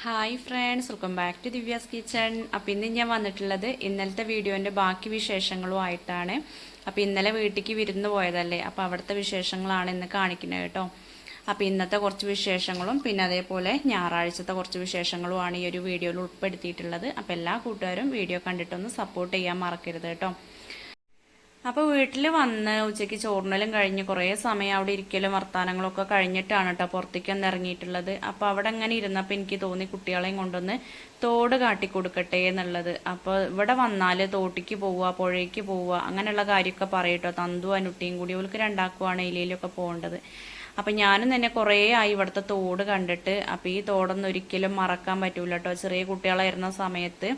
Hi friends welcome back to Divya's kitchen അപ്പോൾ ഇന്ന് ഞാൻ വന്നിട്ടുള്ളത് ഇന്നലത്തെ വീഡിയോന്റെ ബാക്കി വിശേഷങ്ങളും ആയിട്ടാണ് അപ്പോൾ ഇന്നലെ വീട്ടിലേക്ക് വിരുന്ന് പോയതല്ലേ? അപ്പോൾ അവിടുത്തെ വിശേഷങ്ങളാണ് ഇന്ന് കാണിക്കുന്നത് കേട്ടോ. അപ്പോൾ ഇന്നത്തെ കുറച്ച് വിശേഷങ്ങളും പിന്നെ അതേപോലെ ഞായറാഴ്ചത്തെ കുറച്ച് വിശേഷങ്ങളുമാണ് ഈ ഒരു വീഡിയോയിൽ ഉൾപ്പെടുത്തിയിട്ടുള്ളത്. അപ്പോൾ എല്ലാ കൂട്ടുകാരും വീഡിയോ കണ്ടിട്ടൊന്ന് സപ്പോർട്ട് ചെയ്യാൻ മറക്കരുത് കേട്ടോ. അപ്പോൾ വീട്ടിൽ വന്ന് ഉച്ചയ്ക്ക് ചോറിനലും കഴിഞ്ഞ് കുറേ സമയം അവിടെ ഇരിക്കലും വർത്താനങ്ങളൊക്കെ കഴിഞ്ഞിട്ടാണ് കേട്ടോ പുറത്തേക്ക് ഒന്ന് ഇറങ്ങിയിട്ടുള്ളത്. അപ്പോൾ അവിടെ അങ്ങനെ ഇരുന്നപ്പോൾ എനിക്ക് തോന്നി കുട്ടികളെയും കൊണ്ടൊന്ന് തോട് കാട്ടി കൊടുക്കട്ടെ എന്നുള്ളത്. അപ്പോൾ ഇവിടെ വന്നാൽ തോട്ടിക്ക് പോവുക പുഴയ്ക്ക് പോവുക അങ്ങനെയുള്ള കാര്യമൊക്കെ പറയട്ടോ. തന്തു അനുട്ടിയും കൂടി ഓൾക്ക് രണ്ടാക്കുവാണ് ഇലയിലൊക്കെ പോകേണ്ടത്. അപ്പം ഞാനും തന്നെ കുറേ ആയി ഇവിടുത്തെ തോട് കണ്ടിട്ട്. അപ്പോൾ ഈ തോടൊന്നും ഒരിക്കലും മറക്കാൻ പറ്റൂല കേട്ടോ ചെറിയ കുട്ടികളായിരുന്ന സമയത്ത്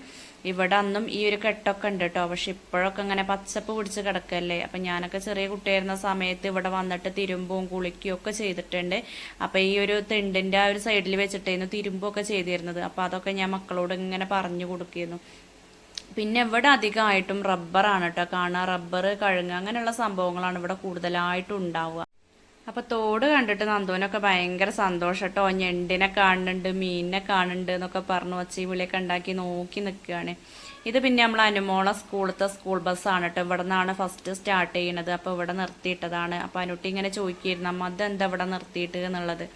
ഇവിടെ അന്നും ഈ ഒരു കെട്ടൊക്കെ ഉണ്ട് കേട്ടോ പക്ഷെ ഇപ്പോഴൊക്കെ ഇങ്ങനെ പച്ചപ്പ് പിടിച്ച് കിടക്കല്ലേ. അപ്പം ഞാനൊക്കെ ചെറിയ കുട്ടിയായിരുന്ന സമയത്ത് ഇവിടെ വന്നിട്ട് തിരുമ്പും കുളിക്കുകയും ഒക്കെ ചെയ്തിട്ടുണ്ട്. അപ്പം ഈ ഒരു തിണ്ടിന്റെ ആ ഒരു സൈഡിൽ വെച്ചിട്ടായിരുന്നു തിരുമ്പൊക്കെ ചെയ്തിരുന്നത്. അപ്പം അതൊക്കെ ഞാൻ മക്കളോട് ഇങ്ങനെ പറഞ്ഞു കൊടുക്കുന്നു പിന്നെ ഇവിടെ അധികമായിട്ടും റബ്ബറാണ് കേട്ടോ കാണുക റബ്ബർ കഴുങ്ങ് അങ്ങനെയുള്ള സംഭവങ്ങളാണ് ഇവിടെ കൂടുതലായിട്ടും ഉണ്ടാവുക. അപ്പൊ തോട് കണ്ടിട്ട് നന്ദുവിനൊക്കെ ഭയങ്കര സന്തോഷം കേട്ടോ ഞെണ്ടിനെ കാണുന്നുണ്ട് മീനിനെ കാണുന്നുണ്ട് എന്നൊക്കെ പറഞ്ഞു ഒച്ച വിളിയൊക്കെ ഉണ്ടാക്കി നോക്കി നിൽക്കുകയാണ്. ഇത് പിന്നെ നമ്മൾ അനുമോള സ്കൂളത്തെ സ്കൂൾ ബസ്സാണ് കേട്ടോ. ഇവിടെ നിന്നാണ് ഫസ്റ്റ് സ്റ്റാർട്ട് ചെയ്യണത് അപ്പോൾ ഇവിടെ നിർത്തിയിട്ടതാണ്. അപ്പോൾ അനുട്ടി ഇങ്ങനെ ചോദിക്കായിരുന്നു അമ്മ അതെന്താ ഇവിടെ നിർത്തിയിട്ട് എന്നുള്ളത്?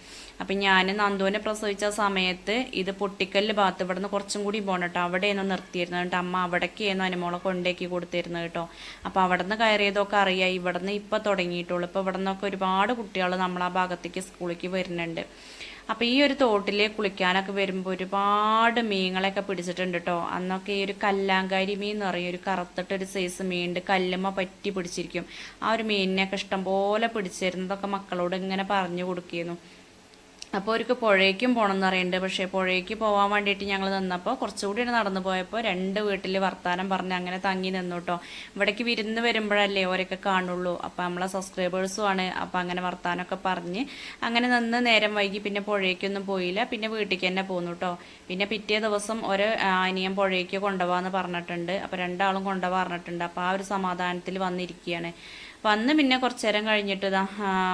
അപ്പം ഞാൻ നന്ദുവിനെ പ്രസവിച്ച സമയത്ത് ഇത് പൊട്ടിക്കല്ല് ഭാഗത്ത് ഇവിടെ നിന്ന് കുറച്ചും കൂടി പോകണം കേട്ടോ അവിടെയൊന്നും നിർത്തിയിരുന്നത്. കേട്ടോ അമ്മ അവിടേക്കായിരുന്നു അനുമോളെ കൊണ്ടേക്ക് കൊടുത്തിരുന്നത് കേട്ടോ അപ്പോൾ അവിടെ നിന്ന് കയറിയതൊക്കെ അറിയാം. ഇവിടെ നിന്ന് ഇപ്പം തുടങ്ങിയിട്ടുള്ളൂ. ഇപ്പോൾ ഇവിടെ നിന്നൊക്കെ ഒരുപാട് കുട്ടികൾ നമ്മളാ ഭാഗത്തേക്ക് സ്കൂളിലേക്ക് വരുന്നുണ്ട്. അപ്പോൾ ഈ ഒരു തോട്ടിൽ കുളിക്കാനൊക്കെ വരുമ്പോൾ ഒരുപാട് മീനുകളൊക്കെ പിടിച്ചിട്ടുണ്ട് കേട്ടോ അന്നൊക്കെ ഈ ഒരു കല്ലാങ്കാരി മീൻ എന്ന് പറയും. ഒരു കറുത്തിട്ടൊരു സൈസ് മീനുണ്ട് കല്ലുമ്മ പറ്റി പിടിച്ചിരിക്കും. ആ ഒരു മീനിനെയൊക്കെ ഇഷ്ടംപോലെ പിടിച്ചിരുന്നതൊക്കെ മക്കളോട് ഇങ്ങനെ പറഞ്ഞു കൊടുക്കുന്നു. അപ്പോൾ അവർക്ക് പുഴയ്ക്കും പോകണം എന്ന് പറയുന്നുണ്ട് പക്ഷേ പുഴയ്ക്ക് പോകാൻ വേണ്ടിയിട്ട് ഞങ്ങൾ നിന്നപ്പോൾ കുറച്ചുകൂടി നടന്നു പോയപ്പോൾ രണ്ട് വീട്ടിൽ വർത്താനം പറഞ്ഞ് അങ്ങനെ തങ്ങി നിന്നു കേട്ടോ ഇവിടേക്ക് വിരുന്ന് വരുമ്പോഴല്ലേ ഓരൊക്കെ കാണുള്ളൂ. അപ്പോൾ നമ്മളെ സബ്സ്ക്രൈബേഴ്സും ആണ്. അപ്പോൾ അങ്ങനെ വർത്താനമൊക്കെ പറഞ്ഞ് അങ്ങനെ നിന്ന് നേരം വൈകി പിന്നെ പുഴയ്ക്കൊന്നും പോയില്ല. പിന്നെ വീട്ടിലേക്ക് തന്നെ പോന്നു കേട്ടോ പിന്നെ പിറ്റേ ദിവസം ഒരു അനിയൻ പുഴയ്ക്ക് കൊണ്ടുപോകാമെന്ന് പറഞ്ഞിട്ടുണ്ട്. അപ്പോൾ രണ്ടാളും കൊണ്ടുപോകാൻ പറഞ്ഞിട്ടുണ്ട്. അപ്പോൾ ആ ഒരു സമാധാനത്തിൽ വന്നിരിക്കുകയാണ് വന്ന് പിന്നെ കുറച്ചു നേരം കഴിഞ്ഞിട്ട് ഇതാ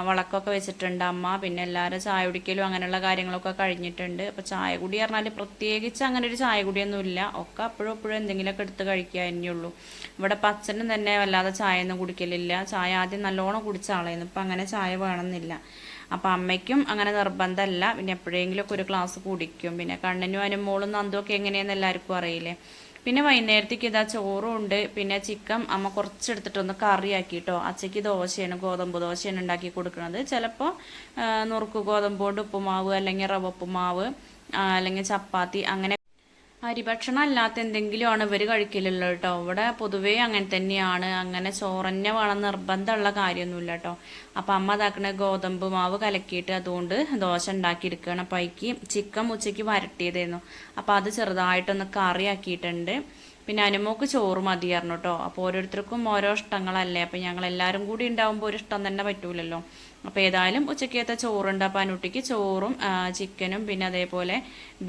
വളക്കൊക്കെ വെച്ചിട്ടുണ്ട് അമ്മ. പിന്നെ എല്ലാവരും ചായ കുടിക്കലും അങ്ങനെയുള്ള കാര്യങ്ങളൊക്കെ കഴിഞ്ഞിട്ടുണ്ട്. അപ്പോൾ ചായ കുടി പറഞ്ഞാൽ പ്രത്യേകിച്ച് അങ്ങനെ ഒരു ചായ കുടിയൊന്നുമില്ല ഒക്കെ അപ്പോഴും അപ്പോഴും എന്തെങ്കിലുമൊക്കെ എടുത്ത് കഴിക്കുക തന്നെയുള്ളൂ ഇവിടെ പച്ചനും തന്നെ വല്ലാതെ ചായ ഒന്നും കുടിക്കലില്ല. ചായ ആദ്യം നല്ലോണം കുടിച്ച ആളായിരുന്നു. ഇപ്പം അങ്ങനെ ചായ വേണമെന്നില്ല. അപ്പം അമ്മയ്ക്കും അങ്ങനെ നിർബന്ധമല്ല. പിന്നെ എപ്പോഴെങ്കിലുമൊക്കെ ഒരു ക്ലാസ് കുടിക്കും. പിന്നെ കണ്ണനും അനുമോളും നന്ദുമൊക്കെ എങ്ങനെയാണെന്ന് എല്ലാവർക്കും അറിയില്ലേ? പിന്നെ വൈകുന്നേരത്തേക്ക് ഇതാ ചോറും ഉണ്ട് പിന്നെ ചിക്കൻ. അമ്മ കുറച്ചെടുത്തിട്ടൊന്ന് ആക്കി കേട്ടോ അച്ചയ്ക്ക് ദോശയാണ് ഗോതമ്പ് ദോശയാണ് ഉണ്ടാക്കി കൊടുക്കുന്നത്. ചിലപ്പോൾ നുറുക്ക് ഗോതമ്പ് കൊണ്ട് ഉപ്പുമാവ് അല്ലെങ്കിൽ റവ ഉപ്പുമാവ് അല്ലെങ്കിൽ ചപ്പാത്തി അങ്ങനെ അരിഭക്ഷണം അല്ലാത്ത എന്തെങ്കിലുമാണ് ഇവർ കഴിക്കലുള്ളത് കേട്ടോ ഇവിടെ പൊതുവേ അങ്ങനെ തന്നെയാണ്. അങ്ങനെ ചോറന്നെ വേണം നിർബന്ധമുള്ള കാര്യമൊന്നുമില്ല കേട്ടോ അപ്പം അമ്മ അതാക്കണ ഗോതമ്പ് മാവ് കലക്കിയിട്ട് അതുകൊണ്ട് ദോശ ഉണ്ടാക്കിയെടുക്കുകയാണ്. അപ്പം അതിക്ക് ചിക്കൻ ഉച്ചയ്ക്ക് വരട്ടിയതായിരുന്നു. അപ്പം അത് ചെറുതായിട്ടൊന്ന് കറിയാക്കിയിട്ടുണ്ട്. പിന്നെ അനുമോക്ക് ചോറ് മതിയായിരുന്നു കേട്ടോ അപ്പോൾ ഓരോരുത്തർക്കും ഓരോ ഇഷ്ടങ്ങളല്ലേ. അപ്പോൾ ഞങ്ങൾ എല്ലാവരും കൂടി ഉണ്ടാകുമ്പോൾ ഒരു ഇഷ്ടം തന്നെ പറ്റൂലല്ലോ. അപ്പോൾ ഏതായാലും ഉച്ചക്കത്തെ ചോറുണ്ട്. അപ്പോൾ അനുട്ടിക്ക് ചോറും ചിക്കനും പിന്നെ അതേപോലെ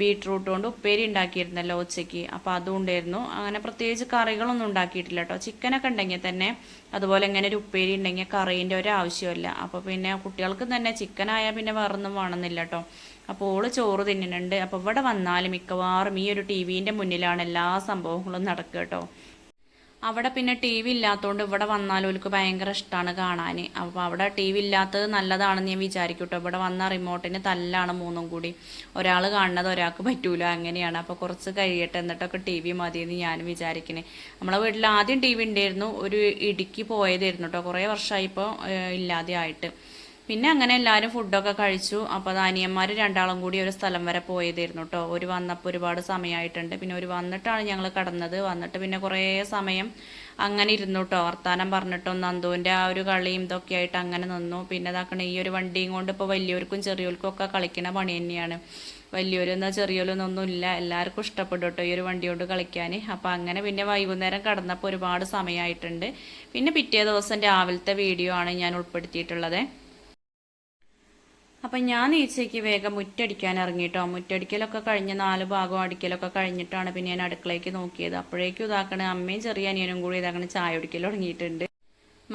ബീട്രൂട്ട് കൊണ്ട് ഉപ്പേരി ഉണ്ടാക്കിയിരുന്നല്ലോ ഉച്ചയ്ക്ക്. അപ്പോൾ അതും ഉണ്ടായിരുന്നു. അങ്ങനെ പ്രത്യേകിച്ച് കറികളൊന്നും ഉണ്ടാക്കിയിട്ടില്ല കേട്ടോ ചിക്കനൊക്കെ ഉണ്ടെങ്കിൽ തന്നെ അതുപോലെ ഇങ്ങനെ ഒരു ഉപ്പേരി ഉണ്ടെങ്കിൽ കറീന്റെ ഒരു ആവശ്യമില്ല. അപ്പോൾ പിന്നെ കുട്ടികൾക്ക് തന്നെ ചിക്കനായാൽ പിന്നെ വേറൊന്നും വേണമെന്നില്ല കേട്ടോ അപ്പോൾ ഓൾ ചോറ് തിന്നുന്നുണ്ട്. അപ്പോൾ ഇവിടെ വന്നാൽ മിക്കവാറും ഈ ഒരു ടി വിന്റെ മുന്നിലാണ് എല്ലാ സംഭവങ്ങളും നടക്കുക കേട്ടോ. അവിടെ പിന്നെ ടി വി ഇല്ലാത്തതുകൊണ്ട് ഇവിടെ വന്നാൽ ഓൾക്ക് ഭയങ്കര ഇഷ്ടമാണ് കാണാൻ അപ്പോൾ അവിടെ ടി വി ഇല്ലാത്തത് നല്ലതാണെന്ന് ഞാൻ വിചാരിക്കും ഇവിടെ വന്ന റിമോട്ടിന് തല്ലാണ് മൂന്നും കൂടി. ഒരാൾ കാണുന്നത് ഒരാൾക്ക് പറ്റൂല. അങ്ങനെയാണ്. അപ്പോൾ കുറച്ച് കഴിയട്ടെ എന്നിട്ടൊക്കെ ടി വി മതിയെന്ന് ഞാൻ വിചാരിക്കണേ. നമ്മളെ വീട്ടിൽ ആദ്യം ടി വി ഉണ്ടായിരുന്നു. ഒരു ഇടുക്കി പോയതായിരുന്നു കേട്ടോ. കുറേ വർഷമായി ഇപ്പോൾ ഇല്ലാതെ ആയിട്ട് പിന്നെ അങ്ങനെ എല്ലാവരും ഫുഡൊക്കെ കഴിച്ചു. അപ്പോൾ അനിയന്മാർ രണ്ടാളും കൂടി ഒരു സ്ഥലം വരെ പോയതായിരുന്നു കേട്ടോ ഒരു വന്നപ്പോൾ ഒരുപാട് സമയമായിട്ടുണ്ട് പിന്നെ ഒരു വന്നിട്ടാണ് ഞങ്ങൾ കടന്നത്. വന്നിട്ട് പിന്നെ കുറേ സമയം അങ്ങനെ ഇരുന്നു കേട്ടോ വർത്താനം പറഞ്ഞിട്ടോ നന്ദുവിന്റെ ആ ഒരു കളിയും ഇതൊക്കെ ആയിട്ട് അങ്ങനെ നിന്നു. പിന്നെ ഇതാക്കണ ഈ ഒരു വണ്ടിയും കൊണ്ട് ഇപ്പോൾ വലിയവർക്കും ചെറിയവർക്കും ഒക്കെ കളിക്കുന്ന പണി തന്നെയാണ്. വലിയൊരെന്നോ ചെറിയൊരൊന്നും ഇല്ല. എല്ലാവർക്കും ഇഷ്ടപ്പെട്ടു കേട്ടോ ഈ ഒരു വണ്ടി കൊണ്ട് കളിക്കാൻ അപ്പോൾ അങ്ങനെ പിന്നെ വൈകുന്നേരം കടന്നപ്പോൾ ഒരുപാട് സമയമായിട്ടുണ്ട് പിന്നെ പിറ്റേ ദിവസം രാവിലത്തെ വീഡിയോ ആണ് ഞാൻ ഉൾപ്പെടുത്തിയിട്ടുള്ളത്. അപ്പം ഞാൻ ഈച്ചയ്ക്ക് വേഗം മുറ്റടിക്കാൻ ഇറങ്ങിയിട്ടോ മുറ്റടിക്കലൊക്കെ കഴിഞ്ഞ് നാല് ഭാഗം അടിക്കലൊക്കെ കഴിഞ്ഞിട്ടാണ് പിന്നെ ഞാൻ അടുക്കളയ്ക്ക് നോക്കിയത്. അപ്പോഴേക്കും ഇതാക്കണ അമ്മയും ചെറിയ അനിയനും കൂടി ഇതാക്കണ ചായ ഒടിക്കൽ തുടങ്ങിയിട്ടുണ്ട്.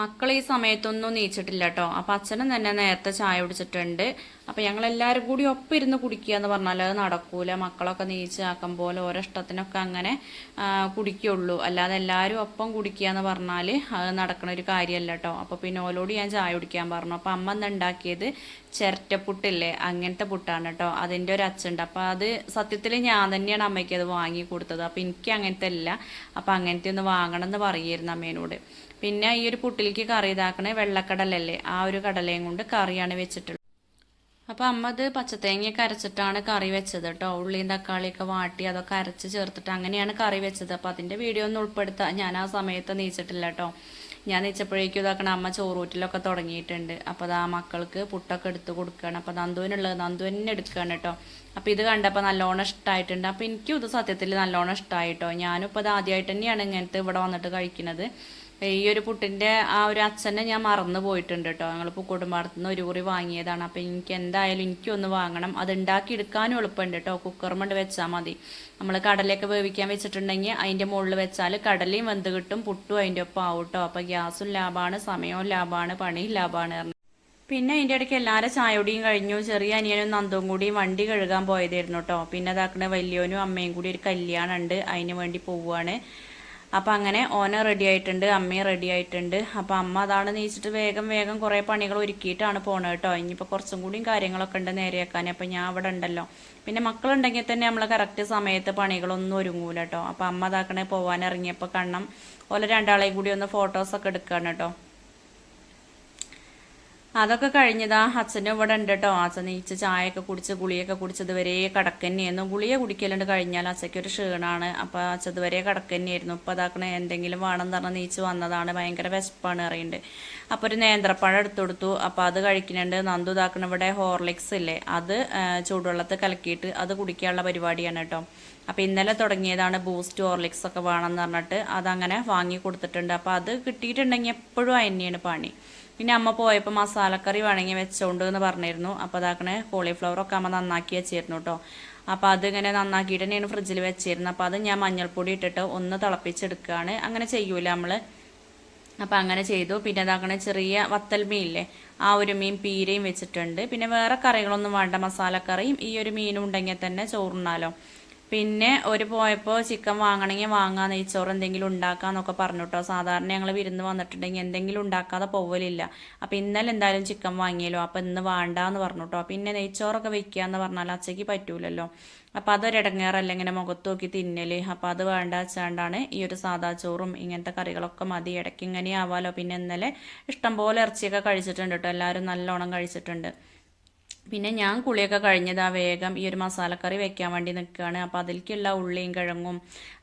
മക്കൾ ഈ സമയത്തൊന്നും നീച്ചിട്ടില്ല കേട്ടോ അപ്പം അച്ഛനും തന്നെ നേരത്തെ ചായ കുടിച്ചിട്ടുണ്ട്. അപ്പം ഞങ്ങൾ എല്ലാവരും കൂടി ഒപ്പം ഇരുന്ന് കുടിക്കുക എന്ന് പറഞ്ഞാൽ അത് നടക്കൂല. മക്കളൊക്കെ നീച്ച് പോലെ ഓരോ ഇഷ്ടത്തിനൊക്കെ അങ്ങനെ കുടിക്കുള്ളൂ. അല്ലാതെ എല്ലാവരും ഒപ്പം കുടിക്കുക എന്ന് പറഞ്ഞാൽ അത് നടക്കണ ഒരു കാര്യമല്ല കേട്ടോ അപ്പോൾ പിന്നെ ഓലോട് ഞാൻ ചായ കുടിക്കാൻ പറഞ്ഞു. അപ്പൊ അമ്മ ഇന്ന് ഉണ്ടാക്കിയത് ചിരട്ടപ്പുട്ടില്ലേ? അങ്ങനത്തെ പുട്ടാണ് കേട്ടോ അതിന്റെ ഒരു അച്ഛണ്ട് അപ്പൊ അത് സത്യത്തിൽ ഞാൻ തന്നെയാണ് അമ്മയ്ക്ക് അത് വാങ്ങി കൊടുത്തത്. അപ്പൊ എനിക്ക് അങ്ങനത്തെ അല്ല അപ്പൊ അങ്ങനത്തെ ഒന്ന് വാങ്ങണം എന്ന് പറയായിരുന്നു അമ്മേനോട്. പിന്നെ ഈ ഒരു പുട്ടിലേക്ക് കറി ഇതാക്കണേ വെള്ളക്കടലല്ലേ. ആ ഒരു കടലയും കൊണ്ട് കറിയാണ് വെച്ചിട്ടുള്ളത്. അപ്പോൾ അമ്മ അത് പച്ചത്തേങ്ങയൊക്കെ അരച്ചിട്ടാണ് കറി വെച്ചത് കേട്ടോ ഉള്ളിയും തക്കാളിയൊക്കെ വാട്ടി അതൊക്കെ അരച്ച് ചേർത്തിട്ട് അങ്ങനെയാണ് കറി വെച്ചത്. അപ്പോൾ അതിന്റെ വീഡിയോ ഒന്നും ഉൾപ്പെടുത്താൻ ഞാൻ ആ സമയത്ത് നീച്ചിട്ടില്ല കേട്ടോ ഞാൻ നീച്ചപ്പോഴേക്കും ഇതാക്കണം അമ്മ ചോറൂറ്റിലൊക്കെ തുടങ്ങിയിട്ടുണ്ട്. അപ്പോൾ ആ മക്കൾക്ക് പുട്ടൊക്കെ എടുത്ത് കൊടുക്കുകയാണ് അപ്പോൾ നന്ദുവിനുള്ളത് നന്ദു തന്നെ എടുക്കുകയാണ് കേട്ടോ അപ്പോൾ ഇത് കണ്ടപ്പോൾ നല്ലോണം ഇഷ്ടമായിട്ടുണ്ട് അപ്പോൾ എനിക്കും ഇത് സത്യത്തിൽ നല്ലോണം ഇഷ്ടമായി കേട്ടോ ഞാനും ഇപ്പോൾ ഇത് ആദ്യമായിട്ട് തന്നെയാണ് ഇങ്ങനത്തെ ഇവിടെ വന്നിട്ട് കഴിക്കുന്നത് ഈ ഒരു പുട്ടിന്റെ ആ ഒരു അച്ഛനെ ഞാൻ മറന്നു പോയിട്ടുണ്ട് കേട്ടോ ഞങ്ങൾ കുടുംബത്തിൽ നിന്ന് ഒരു കുറി വാങ്ങിയതാണ്. അപ്പം എനിക്ക് എന്തായാലും എനിക്കൊന്ന് വാങ്ങണം. അത് ഉണ്ടാക്കി എടുക്കാനും എളുപ്പമുണ്ട് കേട്ടോ കുക്കർമണ്ട് വെച്ചാൽ മതി. നമ്മൾ കടലയൊക്കെ വേവിക്കാൻ വെച്ചിട്ടുണ്ടെങ്കിൽ അതിന്റെ മുകളിൽ വെച്ചാൽ കടലയും വെന്ത് കിട്ടും പുട്ടും അതിന്റെ ഒപ്പം ആവും കേട്ടോ അപ്പോൾ ഗ്യാസും ലാഭമാണ് സമയവും ലാഭമാണ് പണിയും ലാഭമാണ് പിന്നെ അതിന്റെ ഇടയ്ക്ക് എല്ലാവരും ചായയോടെയും കഴിഞ്ഞു. ചെറിയ അനിയനും നന്ദവും കൂടി വണ്ടി കഴുകാൻ പോയതായിരുന്നു കേട്ടോ പിന്നെ അതാക്കണ വലിയവനും അമ്മയും കൂടി ഒരു കല്യാണം ഉണ്ട് അതിന് വേണ്ടി പോവുകയാണ് അപ്പം അങ്ങനെ ഓന റെഡി ആയിട്ടുണ്ട് അമ്മയും റെഡി ആയിട്ടുണ്ട്. അപ്പം അമ്മ അതാണ് നീച്ചിട്ട് വേഗം വേഗം കുറേ പണികൾ ഒരുക്കിയിട്ടാണ് പോണത് കേട്ടോ. ഇനിയിപ്പോൾ കുറച്ചും കൂടിയും കാര്യങ്ങളൊക്കെ ഉണ്ട് നേരെയാക്കാൻ അപ്പം ഞാൻ അവിടെ ഉണ്ടല്ലോ. പിന്നെ മക്കളുണ്ടെങ്കിൽ തന്നെ നമ്മൾ കറക്റ്റ് സമയത്ത് പണികളൊന്നും ഒരുങ്ങൂല കേട്ടോ. അപ്പം അമ്മ അതാക്കണേ പോകാൻ ഇറങ്ങിയപ്പോൾ കണ്ണം ഓല രണ്ടാളെയും കൂടി ഒന്ന് ഫോട്ടോസൊക്കെ എടുക്കുകയാണ് കേട്ടോ. അതൊക്കെ കഴിഞ്ഞതാ അച്ഛനും ഇവിടെ ഉണ്ട് കേട്ടോ അച്ഛൻ നീച്ച് ചായയൊക്കെ കുടിച്ച് ഗുളിയൊക്കെ കുടിച്ചത് വരെ കടക്കന്നെയായിരുന്നു ഗുളിയ കുടിക്കലുണ്ട് കഴിഞ്ഞാൽ അച്ഛയ്ക്ക് ഒരു ക്ഷീണമാണ് അപ്പോൾ അച്ഛത് വരെ കടക്കന്നെയായിരുന്നു ഇപ്പം അതാക്കണേ എന്തെങ്കിലും വേണം പറഞ്ഞ് നീച്ച് വന്നതാണ്. ഭയങ്കര വിശപ്പാണ് അറിയുന്നുണ്ട് അപ്പോൾ ഒരു നേന്ത്രപ്പഴം എടുത്തു കൊടുത്തു. അപ്പോൾ അത് കഴിക്കുന്നുണ്ട്. നന്ദു ഇതാക്കണ ഇവിടെ ഹോർലിക്സ് ഇല്ലേ? അത് ചൂടുവെള്ളത്ത് കലക്കിയിട്ട് അത് കുടിക്കാനുള്ള പരിപാടിയാണ് കേട്ടോ. അപ്പോൾ ഇന്നലെ തുടങ്ങിയതാണ് ബൂസ്റ്റ് ഹോർലിക്സ് ഒക്കെ വേണമെന്ന് പറഞ്ഞിട്ട് അതങ്ങനെ വാങ്ങി കൊടുത്തിട്ടുണ്ട്. അപ്പോൾ അത് കിട്ടിയിട്ടുണ്ടെങ്കിൽ എപ്പോഴും അതിനെയാണ് പണി. പിന്നെ അമ്മ പോയപ്പോൾ മസാലക്കറി വേണമെങ്കിൽ വെച്ചോണ്ട് എന്ന് പറഞ്ഞിരുന്നു. അപ്പോൾ അതാക്കണേ കോളിഫ്ലവർ ഒക്കെ അമ്മ നന്നാക്കി വെച്ചിരുന്നു കേട്ടോ അപ്പോൾ അതിങ്ങനെ നന്നാക്കിയിട്ട് തന്നെയാണ് ഫ്രിഡ്ജിൽ വെച്ചിരുന്നത്. അപ്പോൾ അത് ഞാൻ മഞ്ഞൾപ്പൊടി ഇട്ടിട്ട് ഒന്ന് തിളപ്പിച്ചെടുക്കുകയാണ് അങ്ങനെ ചെയ്യൂല നമ്മൾ അപ്പം അങ്ങനെ ചെയ്തു. പിന്നെ അതാക്കണ ചെറിയ വത്തൽ മീനില്ലേ ആ ഒരു മീൻ പീരയും വെച്ചിട്ടുണ്ട്. പിന്നെ വേറെ കറികളൊന്നും വേണ്ട. മസാലക്കറിയും ഈ ഒരു മീനും ഉണ്ടെങ്കിൽ തന്നെ ചോറുണ്ണാലോ. പിന്നെ ഒരു പോയപ്പോൾ ചിക്കൻ വാങ്ങണമെങ്കിൽ വാങ്ങാൻ നെയ്ച്ചോറ് എന്തെങ്കിലും ഉണ്ടാക്കാന്നൊക്കെ പറഞ്ഞു കേട്ടോ സാധാരണ ഞങ്ങൾ വിരുന്ന് വന്നിട്ടുണ്ടെങ്കിൽ എന്തെങ്കിലും ഉണ്ടാക്കാതെ പോവലില്ല. അപ്പോൾ ഇന്നലെ എന്തായാലും ചിക്കൻ വാങ്ങിയല്ലോ. അപ്പോൾ ഇന്ന് വേണ്ടാന്ന് പറഞ്ഞു കേട്ടോ പിന്നെ നെയ്ച്ചോറൊക്കെ വെക്കുക എന്ന് പറഞ്ഞാൽ അച്ചയ്ക്ക് പറ്റൂലല്ലോ. അപ്പോൾ അതൊരിടങ്ങേറല്ല ഇങ്ങനെ മുഖത്ത് നോക്കി തിന്നൽ. അപ്പോൾ അത് വേണ്ട വെച്ചാണ്ടാണ് ഈ ഒരു സാധാ ചോറും ഇങ്ങനത്തെ കറികളൊക്കെ മതി. ഇടയ്ക്ക് ഇങ്ങനെ ആവാലോ. പിന്നെ ഇന്നലെ ഇഷ്ടംപോലെ ഇറച്ചിയൊക്കെ കഴിച്ചിട്ടുണ്ട് കേട്ടോ എല്ലാവരും നല്ലോണം കഴിച്ചിട്ടുണ്ട്. പിന്നെ ഞാൻ കുളിയൊക്കെ കഴിഞ്ഞതാ വേഗം ഈ ഒരു മസാലക്കറി വെക്കാൻ വേണ്ടി നിൽക്കുകയാണ് അപ്പോൾ അതിലേക്കുള്ള ഉള്ളിയും കിഴങ്ങും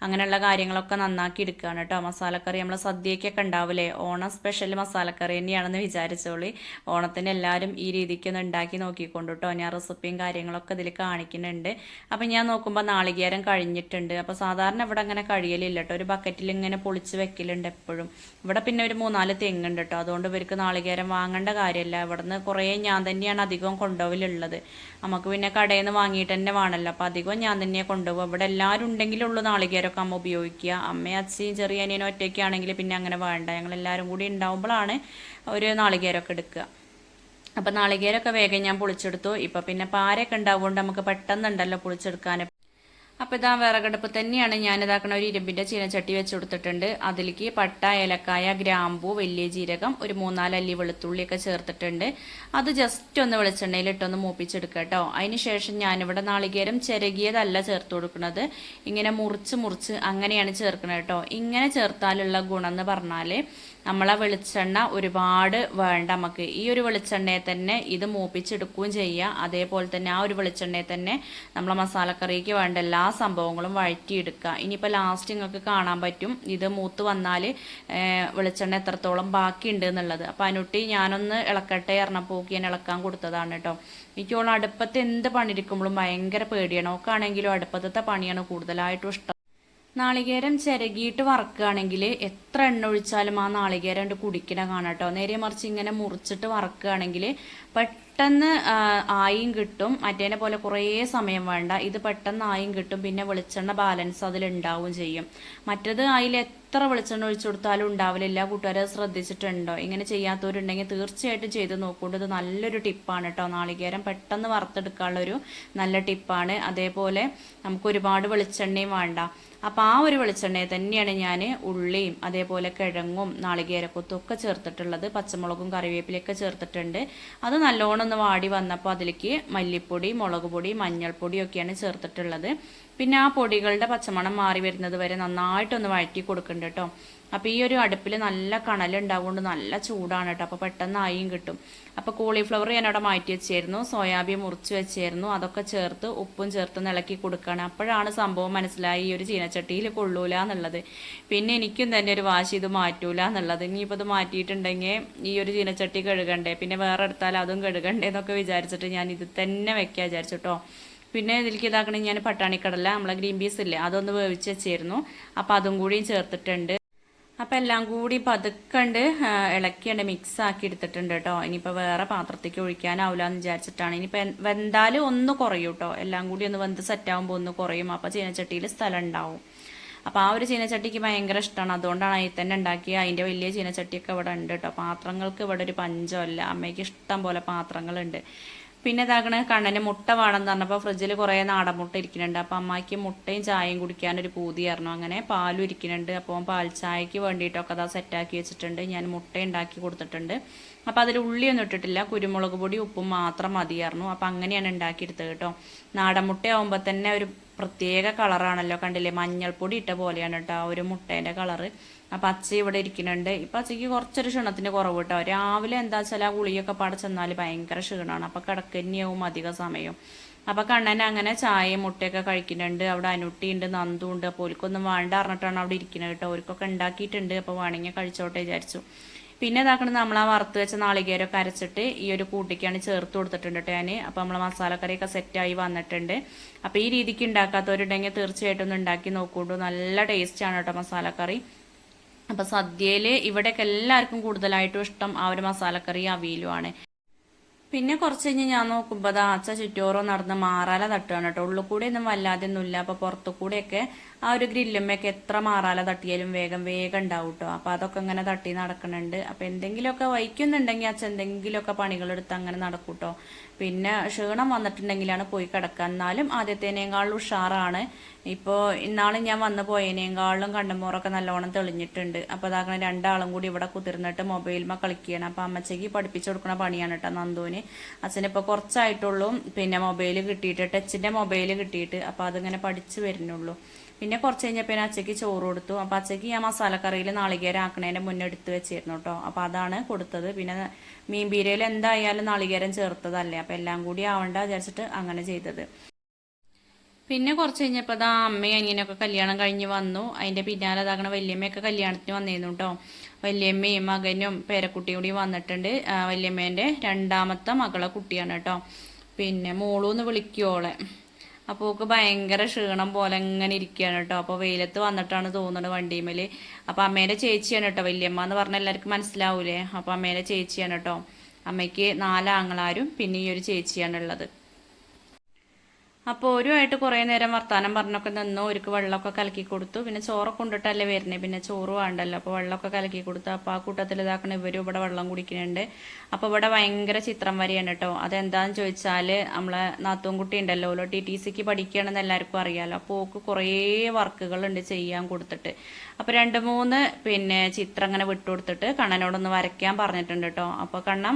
അങ്ങനെയുള്ള കാര്യങ്ങളൊക്കെ നന്നാക്കി എടുക്കുകയാണ് കേട്ടോ മസാലക്കറി നമ്മൾ സദ്യയ്ക്കൊക്കെ ഉണ്ടാവില്ലേ ഓണം സ്പെഷ്യൽ മസാലക്കറി തന്നെയാണെന്ന് വിചാരിച്ചോളി. ഓണത്തിന് എല്ലാവരും ഈ രീതിക്ക് ഒന്ന് ഉണ്ടാക്കി നോക്കിക്കൊണ്ട് കേട്ടോ ഞാൻ റെസിപ്പിയും കാര്യങ്ങളൊക്കെ ഇതിൽ കാണിക്കുന്നുണ്ട്. അപ്പം ഞാൻ നോക്കുമ്പോൾ നാളികേരം കഴിഞ്ഞിട്ടുണ്ട്. അപ്പോൾ സാധാരണ ഇവിടെ അങ്ങനെ കഴിയലില്ല കേട്ടോ ഒരു ബക്കറ്റിൽ ഇങ്ങനെ പൊളിച്ച് വെക്കലുണ്ട് എപ്പോഴും. ഇവിടെ പിന്നെ ഒരു മൂന്നാൽ തെങ്ങുണ്ട് കേട്ടോ അതുകൊണ്ട് ഇവർക്ക് നാളികേരം വാങ്ങേണ്ട കാര്യമല്ല ഇവിടുന്ന് കുറേ ഞാൻ തന്നെയാണ് അധികം കൊണ്ടുപോകലുള്ളത് നമുക്ക് പിന്നെ കടയിൽ നിന്ന് വാങ്ങിയിട്ട് തന്നെ വേണമല്ലോ അപ്പോൾ അധികം ഞാൻ തന്നെയാണ് കൊണ്ടുപോകും. ഇവിടെ എല്ലാവരും ഉണ്ടെങ്കിലുള്ളൂ നാളികേരമൊക്കെ അമ്മ ഉപയോഗിക്കുക. അമ്മയും അച്ഛയും ചെറിയ അനിയനും ഒറ്റയ്ക്കാണെങ്കിൽ പിന്നെ അങ്ങനെ വേണ്ട. ഞങ്ങൾ എല്ലാവരും കൂടി ഉണ്ടാവുമ്പോഴാണ് ഒരു നാളികേരമൊക്കെ എടുക്കുക. അപ്പം നാളികേരമൊക്കെ വേഗം ഞാൻ പൊളിച്ചെടുത്തു. ഇപ്പം പിന്നെ പാരയൊക്കെ ഉണ്ടാവുകൊണ്ട് നമുക്ക് പെട്ടെന്നുണ്ടല്ലോ പൊളിച്ചെടുക്കാൻ. അപ്പോൾ ഇതാ വിറകടുപ്പ് തന്നെയാണ് ഞാൻ ഇതാക്കണ ഒരു ഇരുമ്പിന്റെ ചീനച്ചട്ടി വെച്ച് കൊടുത്തിട്ടുണ്ട്. അതിലേക്ക് പട്ട ഏലക്കായ ഗ്രാമ്പു വലിയ ജീരകം ഒരു മൂന്നാൽ അല്ലി വെളുത്തുള്ളിയൊക്കെ ചേർത്തിട്ടുണ്ട്. അത് ജസ്റ്റ് ഒന്ന് വെളിച്ചെണ്ണയിൽ ഇട്ടൊന്ന് മൂപ്പിച്ചെടുക്കുക കേട്ടോ. അതിന് ശേഷം ഞാനിവിടെ നാളികേരം ചിരകിയതല്ല ചേർത്ത് കൊടുക്കുന്നത് ഇങ്ങനെ മുറിച്ച് മുറിച്ച് അങ്ങനെയാണ് ചേർക്കുന്നത് കേട്ടോ. ഇങ്ങനെ ചേർത്താലുള്ള ഗുണം എന്ന് പറഞ്ഞാൽ നമ്മളെ വെളിച്ചെണ്ണ ഒരുപാട് വേണ്ട. നമുക്ക് ഈ ഒരു വെളിച്ചെണ്ണയെ തന്നെ ഇത് മൂപ്പിച്ചെടുക്കുകയും ചെയ്യുക. അതേപോലെ തന്നെ ആ ഒരു വെളിച്ചെണ്ണയെ തന്നെ നമ്മളെ മസാലക്കറിക്ക് വേണ്ട എല്ലാ സംഭവങ്ങളും വഴറ്റിയെടുക്കുക. ഇനിയിപ്പോൾ ലാസ്റ്റ് നിങ്ങൾക്ക് കാണാൻ പറ്റും. ഇത് മൂത്ത് വന്നാൽ വെളിച്ചെണ്ണ എത്രത്തോളം ബാക്കിയുണ്ട് എന്നുള്ളത്. അപ്പോൾ അനുട്ടി ഞാനൊന്ന് ഇളക്കട്ടെ എറണപ്പോക്കി ഞാൻ ഇളക്കാൻ കൊടുത്തതാണ് കേട്ടോ എനിക്ക് തോന്നുന്നു അടുപ്പത്ത് എന്ത് പണിയിരിക്കുമ്പോഴും ഭയങ്കര പേടിയാണ്. ഓക്കാണെങ്കിലും അടുപ്പത്തത്തെ പണിയാണ് കൂടുതലായിട്ടും ഇഷ്ടം. നാളികേരം ചിരകിയിട്ട് വറക്കുകയാണെങ്കിൽ എത്ര എണ്ണ ഒഴിച്ചാലും ആ നാളികേരം കൊണ്ട് കുടിക്കണ കാണാട്ടോ നേരെ മറിച്ച് ഇങ്ങനെ മുറിച്ചിട്ട് വറക്കുകയാണെങ്കിൽ പെട്ടെന്ന് ആയും കിട്ടും. മറ്റേനെ പോലെ കുറേ സമയം വേണ്ട. ഇത് പെട്ടെന്ന് ആയും കിട്ടും. പിന്നെ വെളിച്ചെണ്ണ ബാലൻസ് അതിലുണ്ടാവും ചെയ്യും. മറ്റത് അതിൽ എത്ര വെളിച്ചെണ്ണ ഒഴിച്ചു കൊടുത്താലും ഉണ്ടാവില്ല. എല്ലാ കൂട്ടുകാരെ ശ്രദ്ധിച്ചിട്ടുണ്ടോ? ഇങ്ങനെ ചെയ്യാത്തവരുണ്ടെങ്കിൽ തീർച്ചയായിട്ടും ചെയ്ത് നോക്കൂണ്ട് ഇത് നല്ലൊരു ടിപ്പാണ് കേട്ടോ. നാളികേരം പെട്ടെന്ന് വറുത്തെടുക്കാനുള്ളൊരു നല്ല ടിപ്പാണ്. അതേപോലെ നമുക്ക് ഒരുപാട് വെളിച്ചെണ്ണയും വേണ്ട. അപ്പോൾ ആ ഒരു വെളിച്ചെണ്ണയെ തന്നെയാണ് ഞാൻ ഉള്ളിയും അതേപോലെ കിഴങ്ങും നാളികേരക്കൊത്തും ഒക്കെ ചേർത്തിട്ടുള്ളത്. പച്ചമുളകും കറിവേപ്പിലൊക്കെ ചേർത്തിട്ടുണ്ട്. അത് നല്ലോണം ഒന്ന് വാടി വന്നപ്പോൾ അതിലേക്ക് മല്ലിപ്പൊടി മുളക് പൊടി മഞ്ഞൾപ്പൊടി ഒക്കെയാണ് ചേർത്തിട്ടുള്ളത്. പിന്നെ ആ പൊടികളുടെ പച്ചമണം മാറി വരുന്നത് വരെ നന്നായിട്ടൊന്ന് വഴറ്റി കൊടുക്കുന്നുണ്ട് കേട്ടോ. അപ്പോൾ ഈ ഒരു അടുപ്പിൽ നല്ല കണലുണ്ടാവുകൊണ്ട് നല്ല ചൂടാണ് കേട്ടോ. അപ്പോൾ പെട്ടെന്ന് ആയും കിട്ടും. അപ്പോൾ കോളിഫ്ലവർ ഞാൻ അവിടെ മാറ്റി വെച്ചായിരുന്നു സോയാബീൻ മുറിച്ച് വെച്ചായിരുന്നു അതൊക്കെ ചേർത്ത് ഉപ്പും ചേർത്ത് ഇളക്കി കൊടുക്കുകയാണ് അപ്പോഴാണ് സംഭവം മനസ്സിലായി. ഈ ഒരു ചീനച്ചട്ടിയിൽ കൊള്ളൂല എന്നുള്ളത്. പിന്നെ എനിക്കും തന്നെ ഒരു വാശി ഇത് മാറ്റൂല എന്നുള്ളത്. ഇനിയിപ്പോൾ ഇത് മാറ്റിയിട്ടുണ്ടെങ്കിൽ ഈ ഒരു ചീനച്ചട്ടി കഴുകണ്ടേ. പിന്നെ വേറെ എടുത്താൽ അതും കഴുകണ്ടേ എന്നൊക്കെ വിചാരിച്ചിട്ട് ഞാൻ ഇത് തന്നെ വെക്കാൻ വിചാരിച്ചു കേട്ടോ. പിന്നെ ഇതിലേക്ക് ഇതാക്കണേ ഞാൻ പട്ടാണിക്കടല നമ്മളെ ഗ്രീൻ പീസ് ഇല്ലേ അതൊന്ന് വേവിച്ച് വെച്ചിരുന്നു. അപ്പോൾ അതും കൂടിയും ചേർത്തിട്ടുണ്ട്. അപ്പം എല്ലാം കൂടി പതുക്കണ്ട് ഇളക്കിയുണ്ട് മിക്സ് ആക്കി എടുത്തിട്ടുണ്ട് കേട്ടോ ഇനിയിപ്പോൾ വേറെ പാത്രത്തേക്ക് ഒഴിക്കാനാവില്ല എന്ന് വിചാരിച്ചിട്ടാണ് ഇനിയിപ്പോൾ വെന്താലും ഒന്ന് കുറയും കേട്ടോ എല്ലാം കൂടി ഒന്ന് വെന്ത് സെറ്റാകുമ്പോൾ ഒന്ന് കുറയും. അപ്പോൾ ചീനച്ചട്ടിയിൽ സ്ഥലം ഉണ്ടാവും. അപ്പോൾ ആ ഒരു ചീനച്ചട്ടിക്ക് ഭയങ്കര ഇഷ്ടമാണ് അതുകൊണ്ടാണ് അതിൽ തന്നെ ഉണ്ടാക്കി അതിന്റെ വലിയ ചീനച്ചട്ടിയൊക്കെ ഇവിടെ ഉണ്ട് കേട്ടോ പാത്രങ്ങൾക്ക് ഇവിടെ ഒരു പഞ്ചമല്ല. അമ്മയ്ക്ക് ഇഷ്ടം പോലെ പാത്രങ്ങളുണ്ട്. പിന്നെ ഇതാക്കണ കണ്ണന് മുട്ട വേണമെന്ന് പറഞ്ഞപ്പോൾ ഫ്രിഡ്ജിൽ കുറേ നാടൻ മുട്ട ഇരിക്കുന്നുണ്ട്. അപ്പോൾ അമ്മയ്ക്ക് മുട്ടയും ചായയും കുടിക്കാനൊരു പൂതിയായിരുന്നു അങ്ങനെ പാലും ഇരിക്കുന്നുണ്ട്. അപ്പോൾ പാൽ ചായക്ക് വേണ്ടിയിട്ടൊക്കെ അതാ സെറ്റാക്കി വെച്ചിട്ടുണ്ട്. ഞാൻ മുട്ട ഉണ്ടാക്കി കൊടുത്തിട്ടുണ്ട്. അപ്പോൾ അതിൽ ഉള്ളിയൊന്നും ഇട്ടിട്ടില്ല. കുരുമുളക് പൊടി ഉപ്പും മാത്രം മതിയായിരുന്നു. അപ്പോൾ അങ്ങനെയാണ് ഉണ്ടാക്കിയെടുത്തത് കേട്ടോ. നാടൻ മുട്ടയാവുമ്പോൾ തന്നെ ഒരു പ്രത്യേക കളറാണല്ലോ കണ്ടില്ലേ? മഞ്ഞൾപ്പൊടി ഇട്ട പോലെയാണ് കേട്ടോ ആ ഒരു മുട്ടേന്റെ കളറ് അപ്പം അച്ഛ ഇവിടെ ഇരിക്കുന്നുണ്ട്. ഇപ്പം അച്ഛയ്ക്ക് കുറച്ചൊരു ക്ഷീണത്തിന്റെ കുറവ് കേട്ടോ രാവിലെ എന്താ വെച്ചാൽ ആ ഗുളിയൊക്കെ പാടെ ചെന്നാൽ ഭയങ്കര ക്ഷീണമാണ് അപ്പം കിടക്കന്നെയാവും അധിക സമയം. അപ്പം കണ്ണൻ അങ്ങനെ ചായയും മുട്ടയൊക്കെ കഴിക്കുന്നുണ്ട്. അവിടെ അനുട്ടിയുണ്ട് നന്ദുണ്ട് അപ്പോൾ ഓർക്കൊന്നും വേണ്ട അറിഞ്ഞിട്ടാണ് അവിടെ ഇരിക്കുന്നത് കേട്ടോ. ഓർക്കൊക്കെ ഉണ്ടാക്കിയിട്ടുണ്ട്. അപ്പോൾ വേണമെങ്കിൽ കഴിച്ചോട്ടെ വിചാരിച്ചു. പിന്നെ ഇതാക്കണത് നമ്മൾ ആ വറുത്ത് വെച്ച നാളികേരമൊക്കെ അരച്ചിട്ട് ഈ ഒരു കൂട്ടിക്കാണ് ചേർത്ത് കൊടുത്തിട്ടുണ്ട് കേട്ടോ ഞാൻ അപ്പോൾ നമ്മൾ മസാലക്കറിയൊക്കെ സെറ്റായി വന്നിട്ടുണ്ട്. അപ്പോൾ ഈ രീതിക്ക് ഉണ്ടാക്കാത്തവരുണ്ടെങ്കിൽ തീർച്ചയായിട്ടും ഒന്ന് ഉണ്ടാക്കി നോക്കൂണ്ടു നല്ല ടേസ്റ്റാണ് കേട്ടോ മസാലക്കറി. അപ്പോൾ സദ്യയിൽ ഇവിടെയൊക്കെ എല്ലാവർക്കും കൂടുതലായിട്ടും ഇഷ്ടം ആ ഒരു മസാലക്കറി അവിയലുമാണ് പിന്നെ കുറച്ച് കഴിഞ്ഞ് ഞാൻ നോക്കുമ്പോൾ അത് ആച്ച ചുറ്റോറോ നടന്ന് മാറാല തട്ടുകയാണ് കേട്ടോ. ഉള്ളിൽ കൂടെ ഒന്നും വല്ലാതെ ഒന്നുമില്ല അപ്പോൾ പുറത്തു കൂടെയൊക്കെ ആ ഒരു ഗ്രില്ലുമ്മയൊക്കെ എത്ര മാറാല തട്ടിയാലും വേഗം വേഗം ഉണ്ടാവും കേട്ടോ. അപ്പോൾ അതൊക്കെ ഇങ്ങനെ തട്ടി നടക്കുന്നുണ്ട്. അപ്പോൾ എന്തെങ്കിലുമൊക്കെ വഹിക്കുന്നുണ്ടെങ്കിൽ അച്ഛൻ എന്തെങ്കിലുമൊക്കെ പണികളെടുത്ത് അങ്ങനെ നടക്കൂട്ടോ കേട്ടോ. പിന്നെ ക്ഷീണം വന്നിട്ടുണ്ടെങ്കിലാണ് പോയി കിടക്കുക. എന്നാലും ആദ്യത്തേനേക്കാളും ഉഷാറാണ്. ഇപ്പോൾ ഇന്നാളും ഞാൻ വന്നു പോയതിനേക്കാളും കണ്ടമോറൊക്കെ നല്ലോണം തെളിഞ്ഞിട്ടുണ്ട്. അപ്പോൾ അതാകണം രണ്ടാളും കൂടി ഇവിടെ കുതിർന്നിട്ട് മൊബൈലുമ്മ കളിക്കുകയാണ്. അപ്പോൾ അമ്മച്ചയ്ക്ക് പഠിപ്പിച്ചു കൊടുക്കുന്ന പണിയാണ് കേട്ടോ നന്ദുവിന്. അച്ഛനിപ്പോൾ കുറച്ചായിട്ടുള്ളൂ. പിന്നെ മൊബൈൽ കിട്ടിയിട്ട് ടച്ചിന്റെ മൊബൈൽ കിട്ടിയിട്ട്. അപ്പോൾ അതിങ്ങനെ പഠിച്ചു വരുന്നുള്ളൂ. പിന്നെ കുറച്ച് കഴിഞ്ഞപ്പോൾ ഞാൻ അച്ഛയ്ക്ക് ചോറ് കൊടുത്തു. അപ്പോൾ അച്ഛയ്ക്ക് ഞാൻ മസാലക്കറിയിൽ നാളികേരം ആക്കണേന്റെ മുന്നേ എടുത്ത് വെച്ചിരുന്നു കേട്ടോ അപ്പോൾ അതാണ് കൊടുത്തത്. പിന്നെ മീൻ ബീരയിൽ എന്തായാലും നാളികേരം ചേർത്തതല്ലേ. അപ്പോൾ എല്ലാം കൂടി ആവണ്ട വിചാരിച്ചിട്ട് അങ്ങനെ ചെയ്തത്. പിന്നെ കുറച്ച് കഴിഞ്ഞപ്പോൾ അതാ അമ്മയും അനിയനൊക്കെ കല്യാണം കഴിഞ്ഞ് വന്നു. അതിന്റെ പിന്നാലെ അതാകണ വല്യമ്മയൊക്കെ കല്യാണത്തിന് വന്നിരുന്നു കേട്ടോ വല്യമ്മയും മകനും പേരക്കുട്ടിയും കൂടി വന്നിട്ടുണ്ട്. വല്യമ്മേന്റെ രണ്ടാമത്തെ മകളെ കുട്ടിയാണ് കേട്ടോ പിന്നെ മോളൂന്ന് വിളിക്കുവോളെ അപ്പോൾ ഓക്ക് ഭയങ്കര ക്ഷീണം പോലെ ഇങ്ങനെ ഇരിക്കുകയാണ് കേട്ടോ. അപ്പോൾ വെയിലത്ത് വന്നിട്ടാണ് തോന്നുന്നത് വണ്ടിമേൽ അപ്പോൾ അമ്മേന്റെ ചേച്ചിയാണ് കേട്ടോ വല്യമ്മ എന്ന് പറഞ്ഞാൽ എല്ലാവർക്കും മനസ്സിലാവൂലേ? അപ്പോൾ അമ്മേന്റെ ചേച്ചിയാണ് കേട്ടോ. അമ്മയ്ക്ക് നാലാങ്ങളാരും പിന്നെ ഈ ഒരു ചേച്ചിയാണുള്ളത് അപ്പോൾ ഒരുമായിട്ട് കുറേ നേരം വർത്താനം പറഞ്ഞൊക്കെ നിന്നു ഒരുക്ക് വെള്ളമൊക്കെ കലക്കി കൊടുത്തു. പിന്നെ ചോറൊക്കെ കൊണ്ടിട്ടല്ലേ വരുന്നത് പിന്നെ ചോറ് വേണ്ടല്ലോ. അപ്പോൾ വെള്ളമൊക്കെ കലക്കി കൊടുത്തു. അപ്പോൾ ആ കൂട്ടത്തിൽ ഇതാക്കണ ഇവരും ഇവിടെ വെള്ളം കുടിക്കുന്നുണ്ട്. അപ്പോൾ ഇവിടെ ഭയങ്കര ചിത്രം വരെയാണ് കേട്ടോ. അതെന്താണെന്ന് ചോദിച്ചാൽ നമ്മളെ നാത്തൂൻകുട്ടി ഉണ്ടല്ലോ. ഓരോ ടി ടി സിക്ക് പഠിക്കുകയാണെന്ന് എല്ലാവർക്കും അറിയാമല്ലോ അപ്പോൾ ഓക്ക് കുറേ വർക്കുകളുണ്ട് ചെയ്യാൻ കൊടുത്തിട്ട്. അപ്പോൾ രണ്ട് മൂന്ന് പിന്നെ ചിത്രം അങ്ങനെ വിട്ടുകൊടുത്തിട്ട് കണ്ണനോടൊന്ന് വരയ്ക്കാൻ പറഞ്ഞിട്ടുണ്ട് കേട്ടോ. അപ്പോൾ കണ്ണം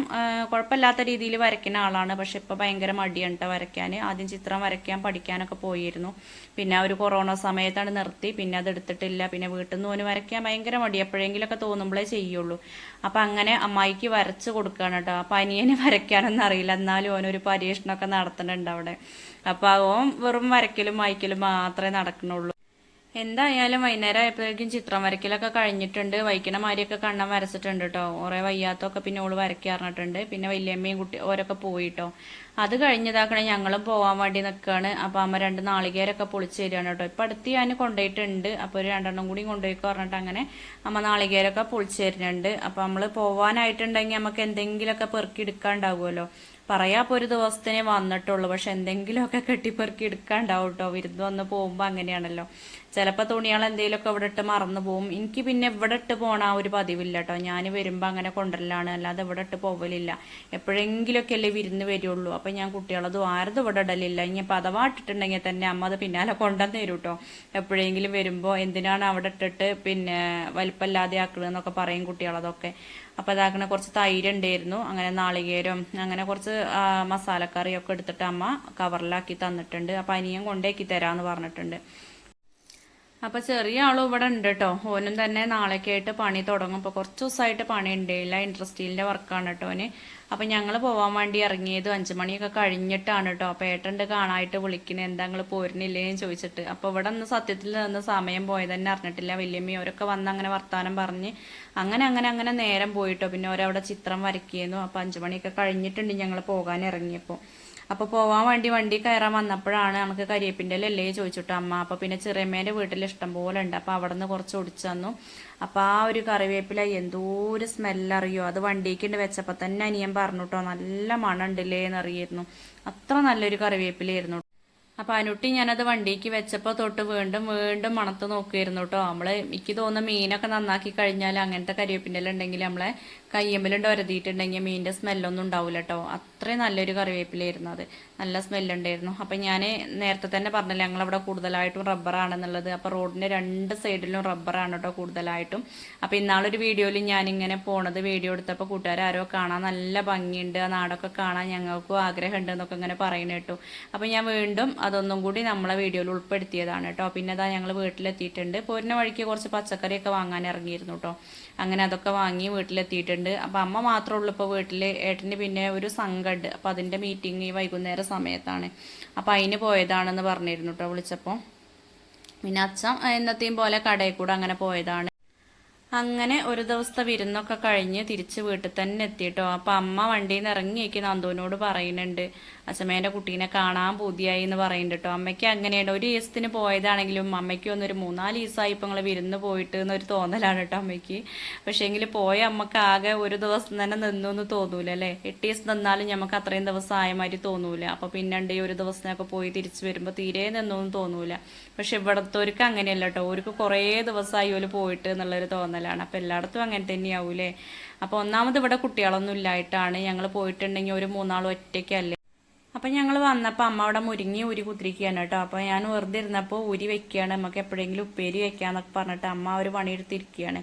കുഴപ്പമില്ലാത്ത രീതിയിൽ വരയ്ക്കുന്ന ആളാണ്. പക്ഷെ ഇപ്പോൾ ഭയങ്കര മടിയാണ് കേട്ടോ വരയ്ക്കാൻ. ആദ്യം ചിത്രം പഠിക്കാനൊക്കെ പോയിരുന്നു. പിന്നെ ഒരു കൊറോണ സമയത്താണ് നിർത്തി. പിന്നെ അത് എടുത്തിട്ടില്ല. പിന്നെ വീട്ടിൽ നിന്ന് ഓന് വരയ്ക്കാൻ ഭയങ്കര മടി. എപ്പോഴെങ്കിലുമൊക്കെ തോന്നുമ്പോഴേ ചെയ്യുള്ളൂ. അപ്പം അങ്ങനെ അമ്മായിക്ക് വരച്ച് കൊടുക്കുകയാണ് കേട്ടോ. അപ്പം അനിയന് വരയ്ക്കാനൊന്നും അറിയില്ല. എന്നാലും ഓനൊരു പരീക്ഷണമൊക്കെ നടത്തുന്നുണ്ട് അവിടെ. അപ്പോൾ ഓൻ വെറും വരയ്ക്കലും വായിക്കലും മാത്രമേ നടക്കുന്നുള്ളൂ. എന്തായാലും വൈകുന്നേരം ആയപ്പോഴേക്കും ചിത്രം വരയ്ക്കലൊക്കെ കഴിഞ്ഞിട്ടുണ്ട്. വൈക്കണ മാരിയൊക്കെ കണ്ണം വരച്ചിട്ടുണ്ട് കേട്ടോ ഓരോ വയ്യാത്തൊക്കെ പിന്നെ ഓൾ വരയ്ക്കാറിഞ്ഞിട്ടുണ്ട് പിന്നെ വലിയമ്മയും കുട്ടി ഓരൊക്കെ പോയിട്ടോ. അത് കഴിഞ്ഞതാക്കണേ ഞങ്ങളും പോകാൻ വേണ്ടി നിൽക്കുകയാണ് അപ്പോൾ അമ്മ രണ്ട് നാളികേരൊക്കെ പൊളിച്ച് തരികയാണ് കേട്ടോ ഇപ്പം അടുത്ത് ഞാൻ കൊണ്ടുപോയിട്ടുണ്ട്. അപ്പോൾ ഒരു രണ്ടെണ്ണം കൂടി കൊണ്ടുപോയി പറഞ്ഞിട്ട് അങ്ങനെ അമ്മ നാളികേരൊക്കെ പൊളിച്ച് തരുന്നുണ്ട്. അപ്പോൾ നമ്മൾ പോകാനായിട്ടുണ്ടെങ്കിൽ നമുക്ക് എന്തെങ്കിലുമൊക്കെ പെറുക്കി എടുക്കാണ്ടാവുമല്ലോ. പറയാ ഒരു ദിവസത്തിനെ വന്നിട്ടുള്ളൂ. പക്ഷെ എന്തെങ്കിലുമൊക്കെ കെട്ടിപ്പെറുക്കി എടുക്കാണ്ടാവും കേട്ടോ വിരുന്ന് വന്ന് പോകുമ്പോൾ അങ്ങനെയാണല്ലോ. ചിലപ്പോൾ തുണികൾ എന്തെങ്കിലുമൊക്കെ ഇവിടെ ഇട്ട് മറന്നു പോകും എനിക്ക് പിന്നെ ഇവിടെ ഇട്ട് പോണ ആ ഒരു പതിവില്ല കേട്ടോ ഞാൻ വരുമ്പോൾ അങ്ങനെ കൊണ്ടുവരലാണ്. അല്ലാതെ ഇവിടെ ഇട്ട് പോവലില്ല. എപ്പോഴെങ്കിലുമൊക്കെ അല്ലേ വിരുന്ന് വരുള്ളൂ. അപ്പം ഞാൻ കുട്ടികളത് ആരതും ഇവിടെ ഇടലില്ല. ഇനി അഥവാ ഇട്ടിട്ടുണ്ടെങ്കിൽ തന്നെ അമ്മ അത് പിന്നാലെ കൊണ്ടുവന്ന് തരും കേട്ടോ എപ്പോഴെങ്കിലും വരുമ്പോൾ എന്തിനാണ് അവിടെ ഇട്ടിട്ട് പിന്നെ വലിപ്പമില്ലാതെ ആക്കുന്നൊക്കെ പറയും കുട്ടികളതൊക്കെ അപ്പോൾ അതാക്കണ കുറച്ച് തൈര് ഉണ്ടായിരുന്നു. അങ്ങനെ നാളികേരം അങ്ങനെ കുറച്ച് മസാലക്കറിയൊക്കെ എടുത്തിട്ട് അമ്മ കവറിലാക്കി തന്നിട്ടുണ്ട്. അപ്പം അനിയൻ കൊണ്ടേക്കി തരാമെന്ന് പറഞ്ഞിട്ടുണ്ട്. അപ്പൊ ചെറിയ ആളും ഇവിടെ ഉണ്ട് കേട്ടോ ഓനും തന്നെ നാളേക്കായിട്ട് പണി തുടങ്ങും. അപ്പൊ കുറച്ച് ദിവസമായിട്ട് പണി ഉണ്ടായില്ല ഇൻഡസ്ട്രീലിന്റെ വർക്കാണ് കേട്ടോ ഓന്. അപ്പൊ ഞങ്ങൾ പോവാൻ വേണ്ടി ഇറങ്ങിയത് അഞ്ചു മണിയൊക്കെ കഴിഞ്ഞിട്ടാണ് കേട്ടോ. അപ്പൊ ഏട്ടന്റെ കാണായിട്ട് വിളിക്കുന്നത് എന്താ നിങ്ങൾ പോരുന്നില്ലേന്ന് ചോദിച്ചിട്ട്. അപ്പൊ ഇവിടെ നിന്ന് സത്യത്തിൽ നിന്ന് സമയം പോയത് തന്നെ അറിഞ്ഞിട്ടില്ല. വല്യമ്മ അവരൊക്കെ വന്ന് അങ്ങനെ വർത്താനം പറഞ്ഞ് അങ്ങനെ അങ്ങനെ അങ്ങനെ നേരം പോയിട്ടോ പിന്നെ ഓരവിടെ ചിത്രം വരയ്ക്കുന്നു. അപ്പൊ അഞ്ചു മണിയൊക്കെ കഴിഞ്ഞിട്ടുണ്ട് ഞങ്ങൾ പോകാൻ ഇറങ്ങിയപ്പോൾ അപ്പോൾ പോവാൻ വേണ്ടി വണ്ടി കയറാൻ വന്നപ്പോഴാണ് നമുക്ക് കരിയേപ്പിന്റെ അല്ലേ ചോദിച്ചിട്ട് അമ്മ. അപ്പോൾ പിന്നെ ചെറിയമ്മേന്റെ വീട്ടിൽ ഇഷ്ടം പോലെ ഉണ്ട്. അപ്പോൾ അവിടെ നിന്ന് കുറച്ച് ഒടിച്ചു തന്നു. അപ്പോൾ ആ ഒരു കറിവേപ്പില എന്തോ ഒരു സ്മെല്ലറിയോ. അത് വണ്ടിക്ക് വെച്ചപ്പോൾ തന്നെ അനിയൻ പറഞ്ഞു കേട്ടോ നല്ല മണം ഉണ്ടല്ലേ എന്നറിയായിരുന്നു അത്ര നല്ലൊരു കറിവേപ്പിലായിരുന്നു അപ്പൊ അനുട്ടി ഞാനത് വണ്ടിക്ക് വെച്ചപ്പോൾ തൊട്ട് വീണ്ടും വീണ്ടും മണത്ത് നോക്കുമായിരുന്നു കേട്ടോ നമ്മൾ എനിക്ക് തോന്നുന്ന മീനൊക്കെ നന്നാക്കി കഴിഞ്ഞാൽ അങ്ങനത്തെ കരിവേപ്പിന്റെ ഉണ്ടെങ്കിൽ നമ്മളെ കയ്യമ്പലുണ്ട് ഒരതിയിട്ടുണ്ടെങ്കിൽ മീനിന്റെ സ്മെല്ലൊന്നും ഉണ്ടാവില്ല കേട്ടോ അത്രയും നല്ലൊരു കറിവേപ്പിലായിരുന്നു അത്. നല്ല സ്മെല്ലുണ്ടായിരുന്നു. അപ്പൊ ഞാൻ നേരത്തെ തന്നെ പറഞ്ഞില്ല ഞങ്ങളവിടെ കൂടുതലായിട്ടും റബ്ബറാണെന്നുള്ളത്. അപ്പൊ റോഡിന്റെ രണ്ട് സൈഡിലും റബ്ബറാണ് കേട്ടോ കൂടുതലായിട്ടും. അപ്പൊ ഇന്നാളൊരു വീഡിയോയിൽ ഞാൻ ഇങ്ങനെ പോണത് വീഡിയോ എടുത്തപ്പോൾ കൂട്ടുകാരോ കാണാൻ നല്ല ഭംഗിയുണ്ട് ആ നാടൊക്കെ കാണാൻ ഞങ്ങൾക്കും ആഗ്രഹമുണ്ട് എന്നൊക്കെ ഇങ്ങനെ പറയുന്ന കേട്ടു. അപ്പൊ ഞാൻ വീണ്ടും അതൊന്നും കൂടി നമ്മളെ വീഡിയോയിൽ ഉൾപ്പെടുത്തിയതാണ് കേട്ടോ. പിന്നെ അതാ ഞങ്ങൾ വീട്ടിലെത്തിയിട്ടുണ്ട്. പോരുന്ന വഴിക്ക് കുറച്ച് പച്ചക്കറിയൊക്കെ വാങ്ങാൻ ഇറങ്ങിയിരുന്നു കേട്ടോ. അങ്ങനെ അതൊക്കെ വാങ്ങി വീട്ടിലെത്തിയിട്ടുണ്ട്. അപ്പം അമ്മ മാത്രമേ ഉള്ളൂ ഇപ്പോൾ വീട്ടിൽ ഏട്ടന് പിന്നെ ഒരു സംഘമുണ്ട് അപ്പം അതിന്റെ മീറ്റിംഗ് ഈ വൈകുന്നേര സമയത്താണ്. അപ്പം അതിന് പോയതാണെന്ന് പറഞ്ഞിരുന്നു കേട്ടോ വിളിച്ചപ്പോൾ പിന്നെ അച്ഛൻ എന്നത്തെയും പോലെ കടയിൽ കൂടെ അങ്ങനെ പോയതാണ്. അങ്ങനെ ഒരു ദിവസത്തെ വിരുന്നൊക്കെ കഴിഞ്ഞ് തിരിച്ച് വീട്ടിൽ തന്നെ എത്തിയിട്ടോ അപ്പം അമ്മ വണ്ടിയിൽ നിന്ന് ഇറങ്ങിയേക്ക് നന്ദുവിനോട് പറയുന്നുണ്ട്. അച്ഛമ്മേന്റെ കുട്ടീനെ കാണാൻ പൂതിയായി എന്ന് പറയുന്നുണ്ട് കേട്ടോ. അമ്മയ്ക്ക് അങ്ങനെയാണ് ഒരു ദിവസത്തിന് പോയതാണെങ്കിലും അമ്മയ്ക്ക് ഒന്നൊരു മൂന്നാൽ ദിവസമായി ഇപ്പൊ നിങ്ങൾ വിരുന്ന് പോയിട്ട് എന്നൊരു തോന്നലാണ് കേട്ടോ അമ്മയ്ക്ക്. പക്ഷേങ്കിൽ പോയ അമ്മയ്ക്ക് ആകെ ഒരു ദിവസം തന്നെ നിന്നു എന്ന് തോന്നൂല അല്ലേ? എട്ട് ദിവസം നിന്നാലും നമുക്ക് അത്രയും ദിവസം ആയ മാതിരി തോന്നൂല. അപ്പൊ പിന്നണ്ട് ഒരു ദിവസത്തിനൊക്കെ പോയി തിരിച്ചു വരുമ്പോൾ തീരെ നിന്നൊന്നും തോന്നൂല. പക്ഷെ ഇവിടത്തോർക്ക് അങ്ങനെയല്ല കേട്ടോ. അവർക്ക് കുറേ ദിവസമായി ഓൽ പോയിട്ട് എന്നുള്ളൊരു തോന്നലാണ്. അപ്പൊ എല്ലായിടത്തും അങ്ങനെ തന്നെയാവൂലേ? അപ്പൊ ഒന്നാമത് ഇവിടെ കുട്ടികളൊന്നും ഇല്ലായിട്ടാണ് ഞങ്ങൾ പോയിട്ടുണ്ടെങ്കിൽ ഒരു മൂന്നാളും ഒറ്റയ്ക്കല്ലേ? അപ്പം ഞങ്ങൾ വന്നപ്പോൾ അമ്മ അവിടെ മുരിങ്ങി ഉരി കുത്തിരിക്കുകയാണ് കേട്ടോ. അപ്പോൾ ഞാൻ വെറുതെ ഇരുന്നപ്പോൾ ഉരി വെക്കുകയാണ്. നമുക്ക് എപ്പോഴെങ്കിലും ഉപ്പേരി വെക്കാന്നൊക്കെ പറഞ്ഞിട്ട് അമ്മ ഒരു പണിയെടുത്തിരിക്കുകയാണ്.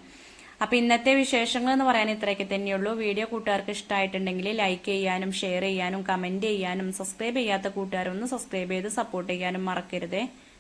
അപ്പോൾ ഇന്നത്തെ വിശേഷങ്ങൾ എന്ന് പറയാൻ ഇത്രയൊക്കെ തന്നെയുള്ളൂ. വീഡിയോ കൂട്ടുകാർക്ക് ഇഷ്ടമായിട്ടുണ്ടെങ്കിൽ ലൈക്ക് ചെയ്യാനും ഷെയർ ചെയ്യാനും കമന്റ് ചെയ്യാനും സബ്സ്ക്രൈബ് ചെയ്യാത്ത കൂട്ടുകാരൊന്ന് സബ്സ്ക്രൈബ് ചെയ്ത് സപ്പോർട്ട് ചെയ്യാനും മറക്കരുതേ.